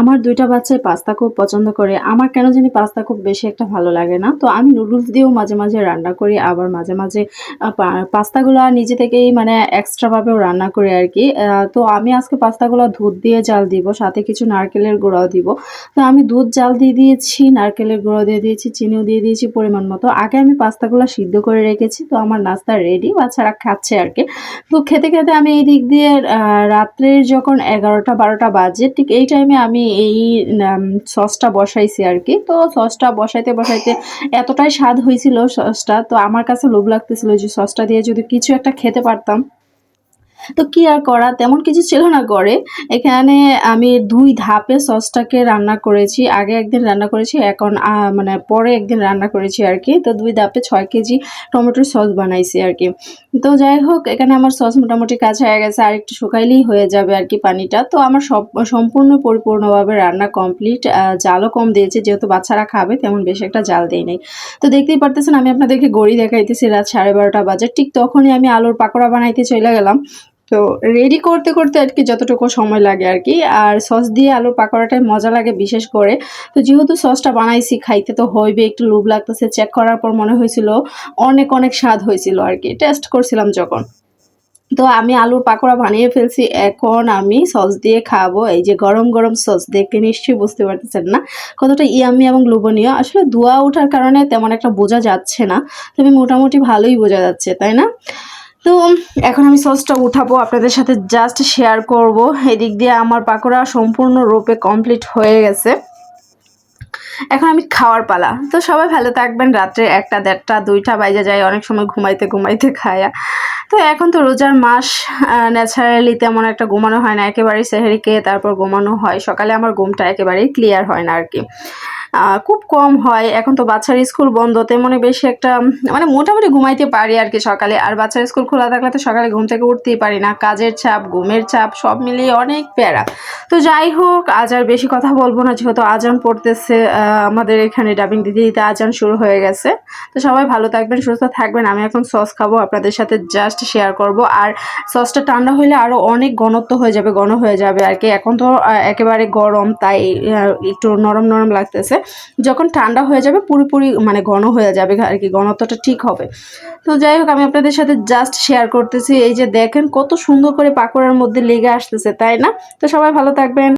আমার দুইটা বাচ্চাই পাস্তা খুব পছন্দ করে। আমার কেন জানি পাস্তা খুব বেশি একটা ভালো লাগে না। তো আমি নুডলস দিয়েও মাঝে মাঝে রান্না করি, আবার মাঝে মাঝে পাস্তাগুলো নিজে থেকেই মানে এক্সট্রাভাবেও রান্না করি আর কি তো আমি আজকে পাস্তাগুলো দুধ দিয়ে জাল দিব, সাথে কিছু নারকেলের গুঁড়াও দিব। তো আমি দুধ জাল দিয়ে দিয়েছি, নারকেলের গুঁড়ো দিয়ে দিয়েছি, চিনিও দিয়ে দিয়েছি পরিমাণ মতো। আগে আমি পাস্তাগুলো সিদ্ধ করে রেখেছি, তো আমার নাস্তা রেডি বাচ্চারা খাচ্ছে আর কি তো খেতে খেতে আমি এই দিক দিয়ে রাত্রের যখন এগারোটা বারোটা বাজে, ঠিক এই টাইমে আমি এই সসটা বসাইছি আর কি। তো সসটা বসাইতে বসাইতে এতটাই স্বাদ হয়েছিল সসটা। তো আমার কাছে লোভ লাগতেছিল যে সসটা দিয়ে যদি কিছু একটা খেতে পারতাম। তো কি আর করা? তেমন কিছু ছিল না করে এখানে আমি দুই ধাপে সসটাকে রান্না করেছি। আগে একদিন রান্না করেছি, এখন মানে পরে একদিন রান্না করেছি আর কি। তো দুই ধাপে ছয় কেজি টমেটোর সস বানাইছি আর কি। তো যাই হোক, এখানে আমার সস মোটামুটি কাজ হয়ে গেছে, আর একটু শুকাইলেই হয়ে যাবে আর কি পানিটা। তো আমার সব, সম্পূর্ণ পরিপূর্ণভাবে রান্না কমপ্লিট। জালও কম দিয়েছে, যেহেতু বাচ্চারা খাবে, তেমন বেশি একটা জাল দেই নাই। তো দেখতেই পারতেছেন, আমি আপনাদেরকে গড়ি দেখাইতেছি, রাত সাড়ে বারোটা বাজে। ঠিক তখনই আমি আলুর পাকোড়া বানাইতে চলে গেলাম। তো রেডি করতে করতে আর কি যতটুকু সময় লাগে আর কি। আর সস দিয়ে আলুর পাকোড়াটাই মজা লাগে বিশেষ করে। তো যেহেতু সসটা বানাইছি, খাইতে তো হইবে, একটু লোভ লাগতেছে। চেক করার পর মনে হয়েছিল অনেক অনেক স্বাদ হয়েছিল আর কি। টেস্ট করছিলাম যখন। তো আমি আলুর পাকোড়া বানিয়ে ফেলছি। এখন আমি সস দিয়ে খাব। এই যে গরম গরম সস দেখে নিশ্চয়ই বুঝতে পারতেছেন না? কতটা ইয়ামি এবং লোভনীয়। আসলে ধোয়া ওঠার কারণে তেমন একটা বোঝা যাচ্ছে না। তবে মোটামুটি ভালোই বোঝা যাচ্ছে, তাই না? তো এখন আমি সসটা উঠাবো, আপনাদের সাথে জাস্ট শেয়ার করব। এদিক দিয়ে আমার পাকোড়া সম্পূর্ণ রূপে কমপ্লিট হয়ে গেছে। এখন আমি খাওয়ার পালা। তো সবাই ভালো থাকবেন, রাত্রে একটা, দেড়টা, দুইটা বাইজে যায়, অনেক সময় ঘুমাইতে ঘুমাইতে খায়া। তো এখন তো রোজার মাস ন্যাচারালি তেমন একটা ঘুমানো হয় না, একেবারেই সেহেরি খেয়ে তারপর ঘুমানো হয়। সকালে আমার ঘুমটা একেবারেই ক্লিয়ার হয় না আর কি। খুব কম হয়। এখন তো বাচ্চার স্কুল বন্ধ, তেমনি বেশি একটা মানে মোটামুটি ঘুমাইতে পারি আর কি সকালে। আর বাচ্চার স্কুল খোলা থাকলে তো সকালে ঘুম থেকে উঠতেই পারি না। কাজের চাপ, ঘুমের চাপ, সব মিলিয়ে অনেক প্যারা। তো যাই হোক, আজ আর বেশি কথা বলব না, যেহেতু আজান পড়তেছে আমাদের এখানে ডাবিং দিতে দিতে আজান শুরু হয়ে গেছে। তো সবাই ভালো থাকবেন, সুস্থ থাকবেন। আমি এখন সস খাব, আপনাদের সাথে জাস্ট শেয়ার করব। আর সসটা ঠান্ডা হলে আরও অনেক ঘনত্ব হয়ে যাবে, ঘন হয়ে যাবে আর কি। এখন তো একেবারে গরম, তাই একটু নরম নরম লাগতেছে। যখন ঠান্ডা হয়ে যাবে, পুরোপুরি মানে ঘন হয়ে যাবে আর কি, ঘনত্বটা ঠিক হবে। তো যাই হোক, আমি আপনাদের সাথে জাস্ট শেয়ার করতেছি, এই যে দেখেন কত সুন্দর করে পাকোড়ার মধ্যে লেগে আসতেছে, তাই না? তো সবাই ভালো থাকবেন।